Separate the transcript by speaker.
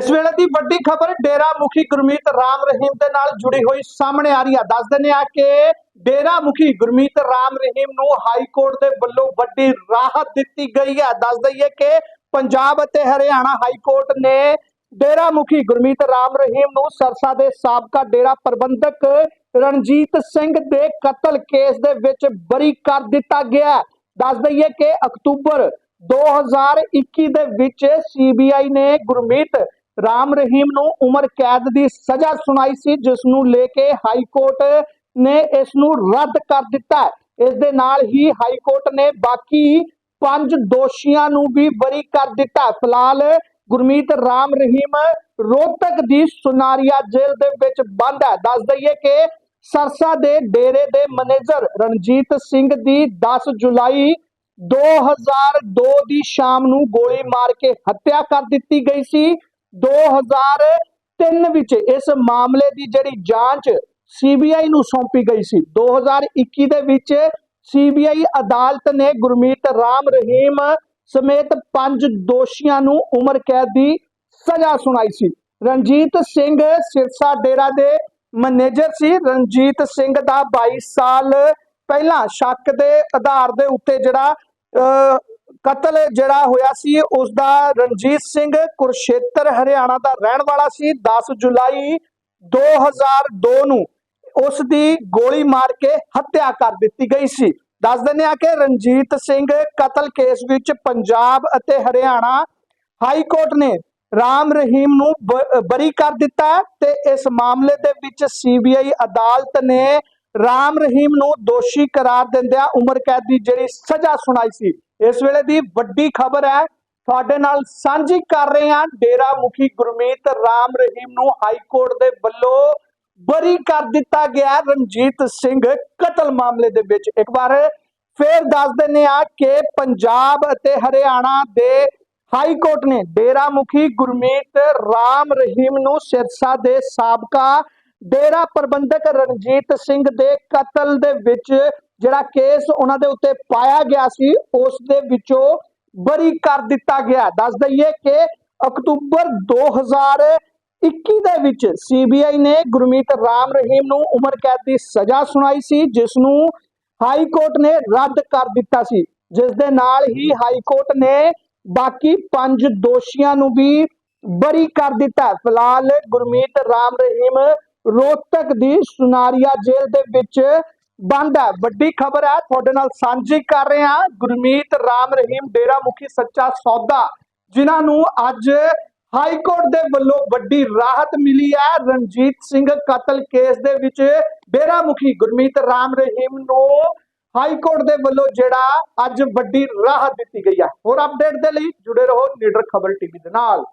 Speaker 1: ਇਸ ਵੇਲੇ ਦੀ ਵੱਡੀ ਖਬਰ ਡੇਰਾ ਮੁਖੀ ਗੁਰਮੀਤ ਰਾਮ ਰਹੀਮ ਦੇ ਨਾਲ ਜੁੜੀ ਹੋਈ ਸਾਹਮਣੇ ਆ ਰਹੀ ਹੈ ਦੱਸ ਦਿੰਦੇ ਆ ਕਿ ਡੇਰਾ ਮੁਖੀ ਗੁਰਮੀਤ ਰਾਮ ਰਹੀਮ ਨੂੰ ਹਾਈ ਕੋਰਟ ਦੇ ਵੱਲੋਂ ਵੱਡੀ ਰਾਹਤ ਦਿੱਤੀ ਗਈ ਹੈ ਦੱਸ ਦਈਏ ਕਿ ਪੰਜਾਬ ਅਤੇ ਹਰਿਆਣਾ ਹਾਈ ਕੋਰਟ ਨੇ ਡੇਰਾ ਮੁਖੀ ਗੁਰਮੀਤ ਰਾਮ ਰਹੀਮ ਨੂੰ ਸਰਸਾ ਦੇ ਸਾਬਕਾ ਡੇਰਾ ਪ੍ਰਬੰਧਕ ਰਣਜੀਤ ਸਿੰਘ ਦੇ ਕਤਲ ਕੇਸ ਦੇ ਵਿੱਚ ਬਰੀ ਕਰ ਦਿੱਤਾ ਗਿਆ। ਦੱਸ ਦਈਏ ਕਿ ਅਕਤੂਬਰ 2021 ਦੇ ਵਿੱਚ ਸੀਬੀਆਈ ਨੇ ਗੁਰਮੀਤ ਰਾਮ ਰਹੀਮ ਨੂੰ ਉਮਰ ਕੈਦ ਦੀ ਸਜ਼ਾ ਸੁਣਾਈ ਸੀ ਜਿਸ ਨੂੰ ਲੈ ਕੇ ਹਾਈ ਕੋਰਟ ਨੇ ਇਸ ਨੂੰ ਰੱਦ ਕਰ ਦਿੱਤਾ ਇਸ ਦੇ ਨਾਲ ਹੀ ਹਾਈ ਕੋਰਟ ਨੇ ਬਾਕੀ ਪੰਜ ਦੋਸ਼ੀਆਂ ਨੂੰ ਵੀ ਬਰੀ ਕਰ ਦਿੱਤਾ ਫਿਲਹਾਲ ਗੁਰਮੀਤ ਰਾਮ ਰਹੀਮ ਰੋਹਤਕ ਦੀ ਸੁਨਾਰੀਆ ਜੇਲ੍ਹ ਦੇ ਵਿੱਚ ਬੰਦ ਹੈ। ਦੱਸ ਦਈਏ ਕਿ ਸਰਸਾ ਦੇ ਡੇਰੇ ਦੇ ਮੈਨੇਜਰ ਰਣਜੀਤ ਸਿੰਘ ਦੀ 10 ਜੁਲਾਈ 2002 ਦੀ ਸ਼ਾਮ ਨੂੰ ਗੋਲੀ ਮਾਰ ਕੇ ਹੱਤਿਆ ਕਰ ਦਿੱਤੀ ਗਈ ਸੀ। 2003 ਵਿੱਚ ਇਸ ਮਾਮਲੇ ਦੀ ਜਿਹੜੀ ਜਾਂਚ ਸੀਬੀਆਈ ਨੂੰ ਸੌਂਪੀ ਗਈ ਸੀ। 2021 ਦੇ ਵਿੱਚ ਸੀਬੀਆਈ ਅਦਾਲਤ ਨੇ ਗੁਰਮੀਤ ਰਾਮ ਰਹੀਮ ਸਮੇਤ ਪੰਜ ਦੋਸ਼ੀਆਂ ਨੂੰ ਉਮਰ ਕੈਦ ਦੀ ਸਜ਼ਾ ਸੁਣਾਈ ਸੀ। ਰਣਜੀਤ ਸਿੰਘ ਸਿਰਸਾ ਡੇਰਾ ਦੇ ਮੈਨੇਜਰ ਸੀ। ਰਣਜੀਤ ਸਿੰਘ ਦਾ 22 ਸਾਲ ਪਹਿਲਾਂ ਸ਼ੱਕ ਦੇ ਆਧਾਰ ਦੇ ਉੱਤੇ ਜਿਹੜਾ ਅਹ, ਕਤਲ ਜਿਹੜਾ ਹੋਇਆ ਸੀ ਉਸ ਦਾ ਰਣਜੀਤ ਸਿੰਘ ਕੁਰਸ਼ੇਤਰ, ਹਰਿਆਣਾ ਦਾ ਰਹਿਣ ਵਾਲਾ ਸੀ। 10 ਜੁਲਾਈ 2002 ਨੂੰ ਉਸ ਦੀ ਗੋਲੀ ਮਾਰ ਕੇ ਹੱਤਿਆ ਕਰ ਦਿੱਤੀ ਗਈ ਸੀ। ਦੱਸ ਦਿੰਦੇ ਆ ਕਿ ਰਣਜੀਤ ਸਿੰਘ ਕਤਲ ਕੇਸ ਵਿੱਚ ਪੰਜਾਬ ਅਤੇ ਹਰਿਆਣਾ ਹਾਈ ਕੋਰਟ ਨੇ ਰਾਮ ਰਹੀਮ ਨੂੰ ਬ- ਬਰੀ ਕਰ ਦਿੱਤਾ ਤੇ ਇਸ ਮਾਮਲੇ ਦੇ ਵਿੱਚ ਸੀਬੀਆਈ ਅਦਾਲਤ ਨੇ ਰਾਮ ਰਹੀਮ ਨੂੰ ਦੋਸ਼ੀ ਕਰਾਰ ਦਿੰਦਿਆਂ ਉਮਰ ਕੈਦ ਦੀ ਜਿਹੜੀ ਸਜ਼ਾ ਸੁਣਾਈ ਸੀ। ਇਸ ਵੇਲੇ ਦੀ ਵੱਡੀ ਖਬਰ ਹੈ, ਤੁਹਾਡੇ ਨਾਲ ਸਾਂਝੀ ਕਰ ਰਹੇ ਹਾਂ ਡੇਰਾ ਮੁਖੀ ਗੁਰਮੀਤ ਰਾਮ ਰਹੀਮ ਨੂੰ ਹਾਈ ਕੋਰਟ ਦੇ ਵੱਲੋਂ ਬਰੀ ਕਰ ਦਿੱਤਾ ਗਿਆ ਰਣਜੀਤ ਸਿੰਘ ਕਤਲ ਮਾਮਲੇ ਦੇ ਵਿੱਚ। ਇੱਕ ਵਾਰ ਫੇਰ ਦੱਸ ਦਿੰਦੇ ਆ ਕਿ ਪੰਜਾਬ ਅਤੇ ਹਰਿਆਣਾ ਦੇ ਹਾਈ ਕੋਰਟ ਨੇ ਡੇਰਾ ਮੁਖੀ ਗੁਰਮੀਤ ਰਾਮ ਰਹੀਮ ਨੂੰ ਸਿਰਸਾ ਦੇ ਸਾਬਕਾ ਡੇਰਾ ਪ੍ਰਬੰਧਕ ਰਣਜੀਤ ਸਿੰਘ ਦੇ ਕਤਲ ਦੇ ਵਿੱਚ ਜਿਹੜਾ ਕੇਸ ਉਹਨਾਂ ਦੇ ਉੱਤੇ ਪਾਇਆ ਗਿਆ ਸੀ, ਉਸ ਦੇ ਵਿੱਚੋਂ ਬਰੀ ਕਰ ਦਿੱਤਾ ਗਿਆ। ਦੱਸ ਦਈਏ ਕਿ ਅਕਤੂਬਰ 2021 ਦੇ ਵਿੱਚ ਸੀਬੀਆਈ ਨੇ ਗੁਰਮੀਤ ਰਾਮ ਰਹੀਮ ਨੂੰ ਉਮਰ ਕੈਦ ਦੀ ਸਜ਼ਾ ਸੁਣਾਈ ਸੀ, ਜਿਸ ਨੂੰ ਹਾਈ ਕੋਰਟ ਨੇ ਰੱਦ ਕਰ ਦਿੱਤਾ ਸੀ। ਜਿਸ ਦੇ ਨਾਲ ਹੀ ਹਾਈ ਕੋਰਟ ਨੇ ਬਾਕੀ ਪੰਜ ਦੋਸ਼ੀਆਂ ਨੂੰ ਵੀ ਬਰੀ ਕਰ ਦਿੱਤਾ। ਫਿਲਹਾਲ ਗੁਰਮੀਤ ਰਾਮ ਰਹੀਮ ਰੋਹਤਕ ਦੀ ਸੁਨਾਰੀਆ ਜੇਲ੍ਹ ਦੇ ਵਿੱਚ ਬੰਦ ਹੈ। ਵੱਡੀ ਖਬਰ ਹੈ, ਤੁਹਾਡੇ ਨਾਲ ਸਾਂਝੀ ਕਰ ਰਹੇ ਹਾਂ। ਗੁਰਮੀਤ ਰਾਮ ਰਹੀਮ ਡੇਰਾ ਮੁਖੀ ਸੱਚਾ ਸੌਦਾ, ਜਿਨ੍ਹਾਂ ਨੂੰ ਅੱਜ ਹਾਈ ਕੋਰਟ ਦੇ ਵੱਲੋਂ ਵੱਡੀ ਰਾਹਤ ਮਿਲੀ ਹੈ। ਰਣਜੀਤ ਸਿੰਘ ਕਤਲ ਕੇਸ ਦੇ ਵਿੱਚ ਡੇਰਾ ਮੁਖੀ ਗੁਰਮੀਤ ਰਾਮ ਰਹੀਮ ਨੂੰ ਹਾਈ ਕੋਰਟ ਦੇ ਵੱਲੋਂ ਜਿਹੜਾ ਅੱਜ ਵੱਡੀ ਰਾਹਤ ਦਿੱਤੀ ਗਈ ਹੈ। ਹੋਰ ਅਪਡੇਟ ਦੇ ਲਈ ਜੁੜੇ ਰਹੋ ਲੀਡਰ ਖਬਰ ਟੀਵੀ ਦੇ ਨਾਲ।